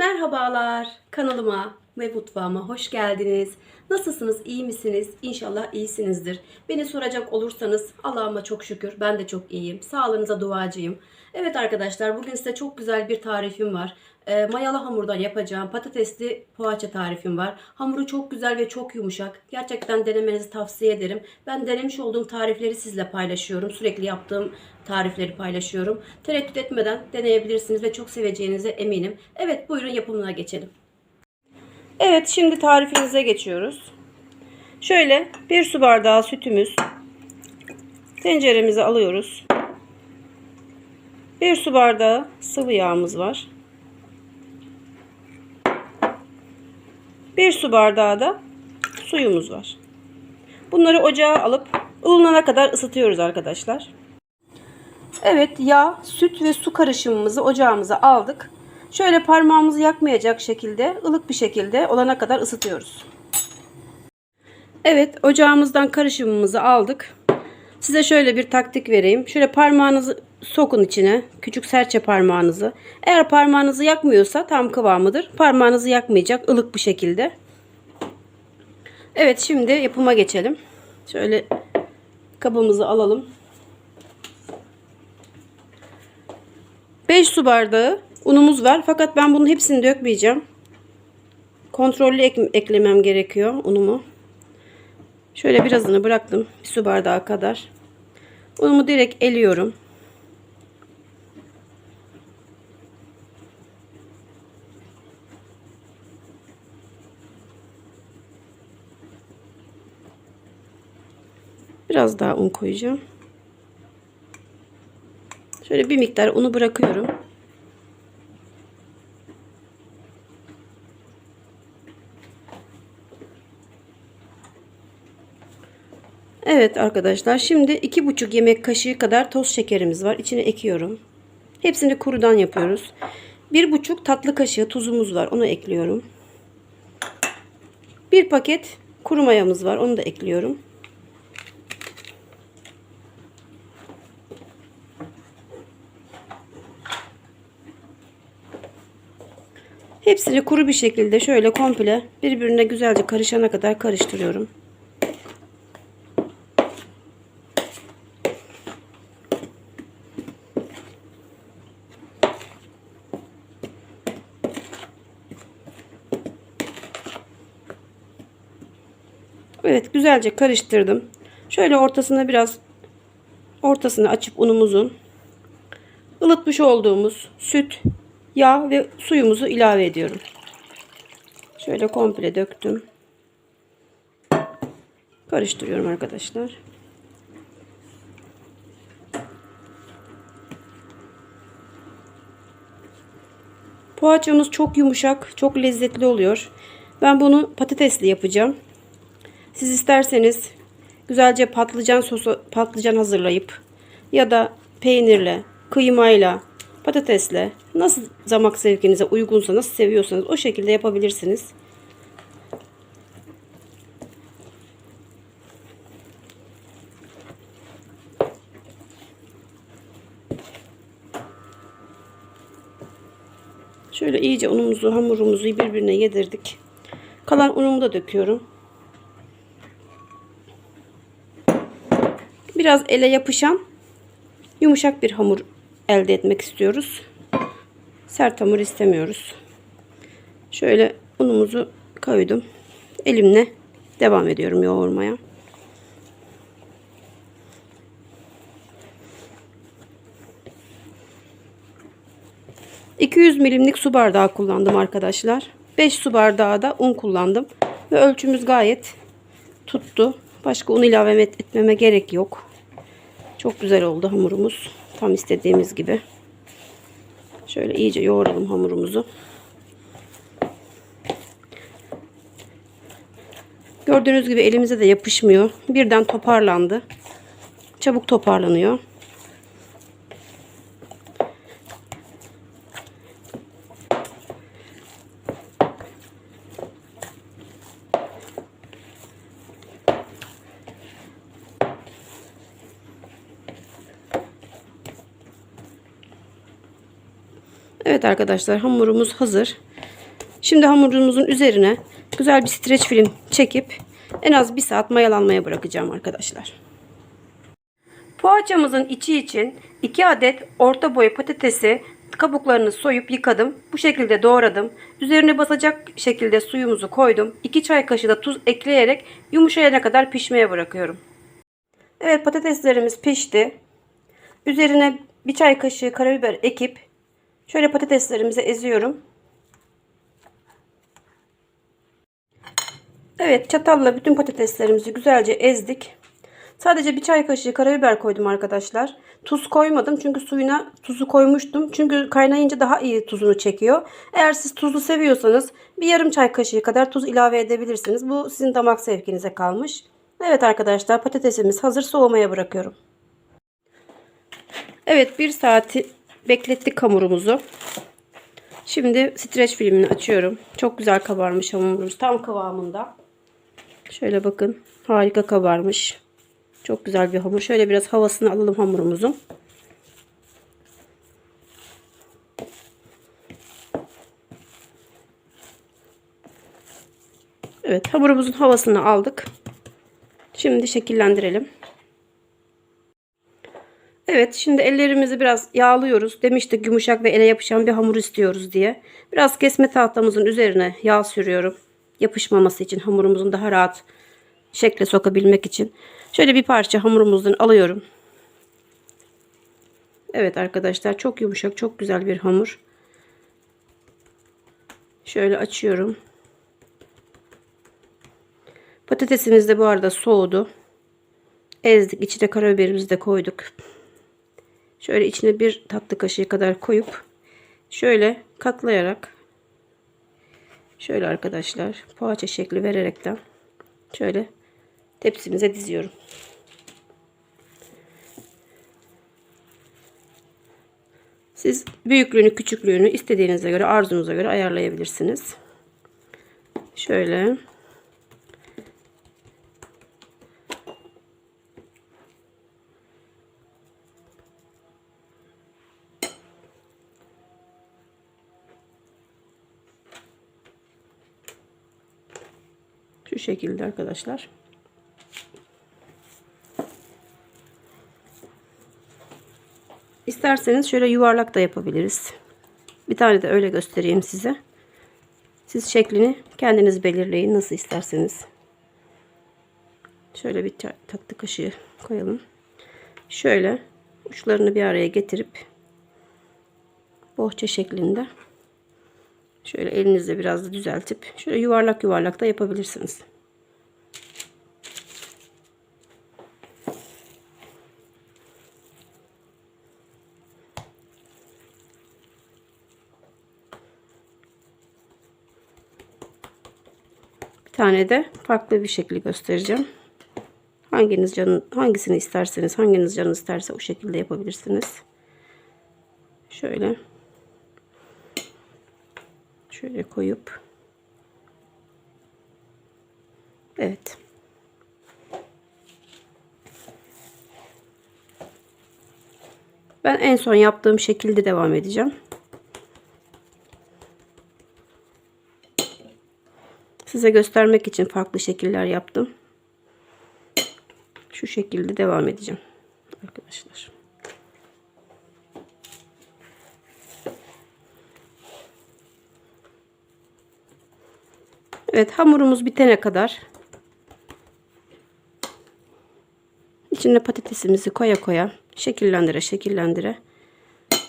Merhabalar kanalıma ve mutfağıma hoş geldiniz. Nasılsınız? iyi misiniz? İnşallah iyisinizdir. Beni soracak olursanız Allah'ıma çok şükür ben de çok iyiyim. Sağlığınıza duacıyım. Evet arkadaşlar bugün size çok güzel bir tarifim var. E, mayalı hamurdan yapacağım patatesli poğaça tarifim var. Hamuru çok güzel ve çok yumuşak. Gerçekten denemenizi tavsiye ederim. Ben denemiş olduğum tarifleri sizle paylaşıyorum. Sürekli yaptığım tarifleri paylaşıyorum. Tereddüt etmeden deneyebilirsiniz ve çok seveceğinize eminim. Evet buyurun yapımına geçelim. Evet şimdi tarifimize geçiyoruz. Şöyle bir su bardağı sütümüz tenceremize alıyoruz. Bir su bardağı sıvı yağımız var. Bir su bardağı da suyumuz var. Bunları ocağa alıp ılınana kadar ısıtıyoruz arkadaşlar. Evet yağ, süt ve su karışımımızı ocağımıza aldık. Şöyle parmağımızı yakmayacak şekilde ılık bir şekilde olana kadar ısıtıyoruz. Evet ocağımızdan karışımımızı aldık. Size şöyle bir taktik vereyim. Şöyle parmağınızı sokun içine. Küçük serçe parmağınızı. Eğer parmağınızı yakmıyorsa tam kıvamıdır. Parmağınızı yakmayacak ılık bir şekilde. Evet şimdi yapıma geçelim. Şöyle kabımızı alalım. 5 su bardağı unumuz var. Fakat ben bunun hepsini dökmeyeceğim. Kontrollü ek eklemem gerekiyor unumu. Şöyle birazını bıraktım. Bir su bardağı kadar. Unumu direkt eliyorum. Biraz daha un koyacağım. Şöyle bir miktar unu bırakıyorum. Evet arkadaşlar şimdi iki buçuk yemek kaşığı kadar toz şekerimiz var. İçine ekiyorum. Hepsini kurudan yapıyoruz. Bir buçuk tatlı kaşığı tuzumuz var. Onu ekliyorum. Bir paket kuru mayamız var. Onu da ekliyorum. Hepsini kuru bir şekilde şöyle komple birbirine güzelce karışana kadar karıştırıyorum. Evet güzelce karıştırdım. Şöyle ortasına biraz ortasını açıp unumuzun ılıtmış olduğumuz süt, yağ ve suyumuzu ilave ediyorum. Şöyle komple döktüm. Karıştırıyorum arkadaşlar. Poğaçamız çok yumuşak, çok lezzetli oluyor. Ben bunu patatesli yapacağım. Siz isterseniz güzelce patlıcan sosu, patlıcan hazırlayıp ya da peynirle, kıymayla, patatesle nasıl zamak zevkinize uygunsa, nasıl seviyorsanız o şekilde yapabilirsiniz. Şöyle iyice unumuzu, hamurumuzu birbirine yedirdik. Kalan unumu da döküyorum. Biraz ele yapışan yumuşak bir hamur elde etmek istiyoruz. Sert hamur istemiyoruz. Şöyle unumuzu koydum. Elimle devam ediyorum yoğurmaya. ...200 milimlik su bardağı kullandım arkadaşlar. 5 su bardağı da un kullandım. Ve ölçümüz gayet tuttu. Başka un ilave etmeme gerek yok. Çok güzel oldu hamurumuz. Tam istediğimiz gibi. Şöyle iyice yoğuralım hamurumuzu. Gördüğünüz gibi elimize de yapışmıyor. Birden toparlandı. Çabuk toparlanıyor. Evet arkadaşlar hamurumuz hazır. Şimdi hamurumuzun üzerine güzel bir streç film çekip en az bir saat mayalanmaya bırakacağım arkadaşlar. Poğaçamızın içi için 2 adet orta boy patatesi kabuklarını soyup yıkadım. Bu şekilde doğradım. Üzerine basacak şekilde suyumuzu koydum. 2 çay kaşığı da tuz ekleyerek yumuşayana kadar pişmeye bırakıyorum. Evet patateslerimiz pişti. Üzerine bir çay kaşığı karabiber ekip şöyle patateslerimizi eziyorum. Evet çatalla bütün patateslerimizi güzelce ezdik. Sadece bir çay kaşığı karabiber koydum arkadaşlar. Tuz koymadım çünkü suyuna tuzu koymuştum. Çünkü kaynayınca daha iyi tuzunu çekiyor. Eğer siz tuzlu seviyorsanız bir yarım çay kaşığı kadar tuz ilave edebilirsiniz. Bu sizin damak zevkinize kalmış. Evet arkadaşlar patatesimiz hazır soğumaya bırakıyorum. Evet bir saati beklettik hamurumuzu. Şimdi streç filmini açıyorum. Çok güzel kabarmış hamurumuz. Tam kıvamında. Şöyle bakın. Harika kabarmış. Çok güzel bir hamur. Şöyle biraz havasını alalım hamurumuzun. Evet hamurumuzun havasını aldık. Şimdi şekillendirelim. Evet şimdi ellerimizi biraz yağlıyoruz. Demiştik yumuşak ve ele yapışan bir hamur istiyoruz diye. Biraz kesme tahtamızın üzerine yağ sürüyorum. Yapışmaması için hamurumuzun daha rahat şekle sokabilmek için. Şöyle bir parça hamurumuzdan alıyorum. Evet arkadaşlar çok yumuşak çok güzel bir hamur. Şöyle açıyorum. Patatesimiz de bu arada soğudu. Ezdik. içine karabiberimizi de koyduk. Şöyle içine bir tatlı kaşığı kadar koyup şöyle katlayarak şöyle arkadaşlar poğaça şekli vererekten şöyle tepsimize diziyorum. Siz büyüklüğünü, küçüklüğünü istediğinize göre, arzunuza göre ayarlayabilirsiniz. Şöyle şekilde arkadaşlar. İsterseniz şöyle yuvarlak da yapabiliriz. Bir tane de öyle göstereyim size. Siz şeklini kendiniz belirleyin nasıl isterseniz. Şöyle bir tatlı kaşığı koyalım. Şöyle uçlarını bir araya getirip bohça şeklinde şöyle elinizle biraz da düzeltip şöyle yuvarlak yuvarlak da yapabilirsiniz. Bir tane de farklı bir şekli göstereceğim. Hanginiz canın hangisini isterseniz, hanginiz canınız isterse o şekilde yapabilirsiniz. Şöyle şöyle koyup Evet. Ben en son yaptığım şekilde devam edeceğim. Size göstermek için farklı şekiller yaptım. Şu şekilde devam edeceğim. Arkadaşlar. Evet hamurumuz bitene kadar içine patatesimizi koya koya şekillendire şekillendire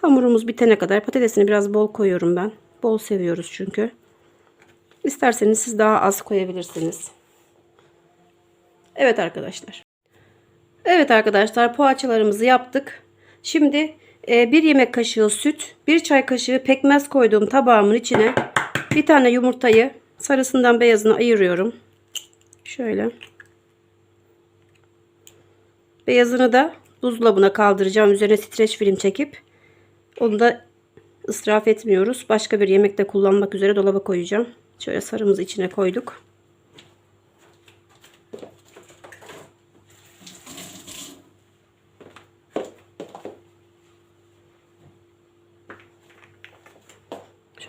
hamurumuz bitene kadar patatesini biraz bol koyuyorum ben. Bol seviyoruz çünkü. İsterseniz siz daha az koyabilirsiniz. Evet arkadaşlar. Evet arkadaşlar poğaçalarımızı yaptık. Şimdi e, bir yemek kaşığı süt, bir çay kaşığı pekmez koyduğum tabağımın içine bir tane yumurtayı sarısından beyazını ayırıyorum. Şöyle. Beyazını da buzdolabına kaldıracağım. Üzerine streç film çekip onu da ısraf etmiyoruz. Başka bir yemekte kullanmak üzere dolaba koyacağım. Şöyle sarımızı içine koyduk.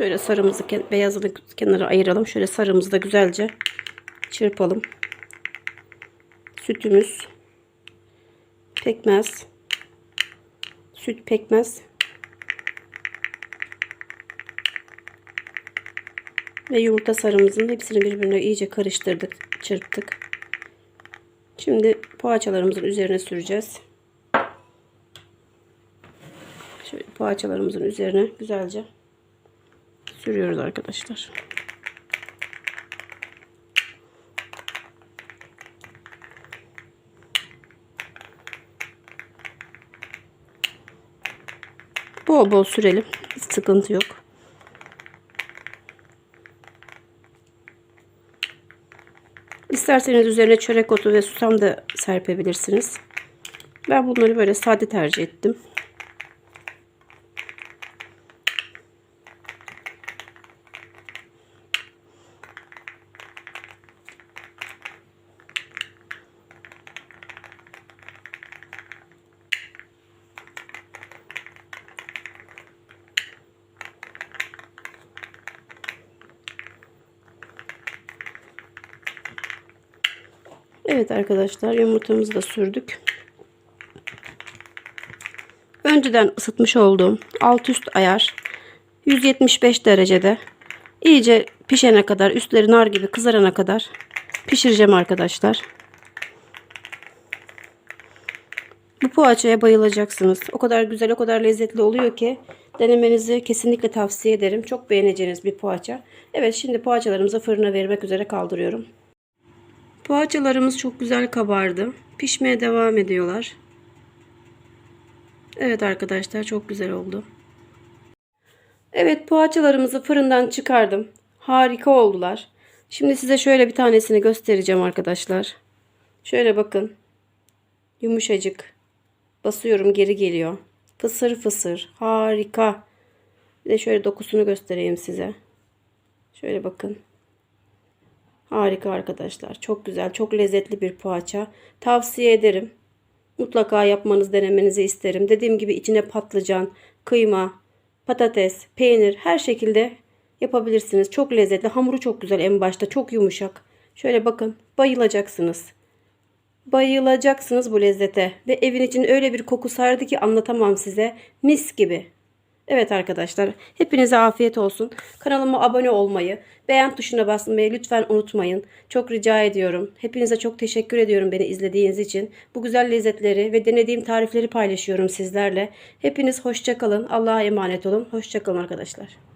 Şöyle sarımızı, beyazını kenara ayıralım. Şöyle sarımızı da güzelce çırpalım. Sütümüz, pekmez, süt pekmez ve yumurta sarımızın hepsini birbirine iyice karıştırdık, çırptık. Şimdi poğaçalarımızın üzerine süreceğiz. Şöyle poğaçalarımızın üzerine güzelce sürüyoruz arkadaşlar. Bol bol sürelim. Hiç sıkıntı yok. İsterseniz üzerine çörek otu ve susam da serpebilirsiniz. Ben bunları böyle sade tercih ettim. Evet arkadaşlar yumurtamızı da sürdük. Önceden ısıtmış olduğum alt üst ayar 175 derecede iyice pişene kadar üstleri nar gibi kızarana kadar pişireceğim arkadaşlar. Bu poğaçaya bayılacaksınız. O kadar güzel, o kadar lezzetli oluyor ki denemenizi kesinlikle tavsiye ederim. Çok beğeneceğiniz bir poğaça. Evet şimdi poğaçalarımızı fırına vermek üzere kaldırıyorum. Poğaçalarımız çok güzel kabardı. Pişmeye devam ediyorlar. Evet arkadaşlar çok güzel oldu. Evet poğaçalarımızı fırından çıkardım. Harika oldular. Şimdi size şöyle bir tanesini göstereceğim arkadaşlar. Şöyle bakın. Yumuşacık. Basıyorum geri geliyor. Fısır fısır. Harika. Bir de şöyle dokusunu göstereyim size. Şöyle bakın. Harika arkadaşlar. Çok güzel, çok lezzetli bir poğaça. Tavsiye ederim. Mutlaka yapmanız, denemenizi isterim. Dediğim gibi içine patlıcan, kıyma, patates, peynir her şekilde yapabilirsiniz. Çok lezzetli. Hamuru çok güzel en başta. Çok yumuşak. Şöyle bakın. Bayılacaksınız. Bayılacaksınız bu lezzete. Ve evin için öyle bir koku sardı ki anlatamam size. Mis gibi. Evet arkadaşlar hepinize afiyet olsun. Kanalıma abone olmayı, beğen tuşuna basmayı lütfen unutmayın. Çok rica ediyorum. Hepinize çok teşekkür ediyorum beni izlediğiniz için. Bu güzel lezzetleri ve denediğim tarifleri paylaşıyorum sizlerle. Hepiniz hoşçakalın. Allah'a emanet olun. Hoşçakalın arkadaşlar.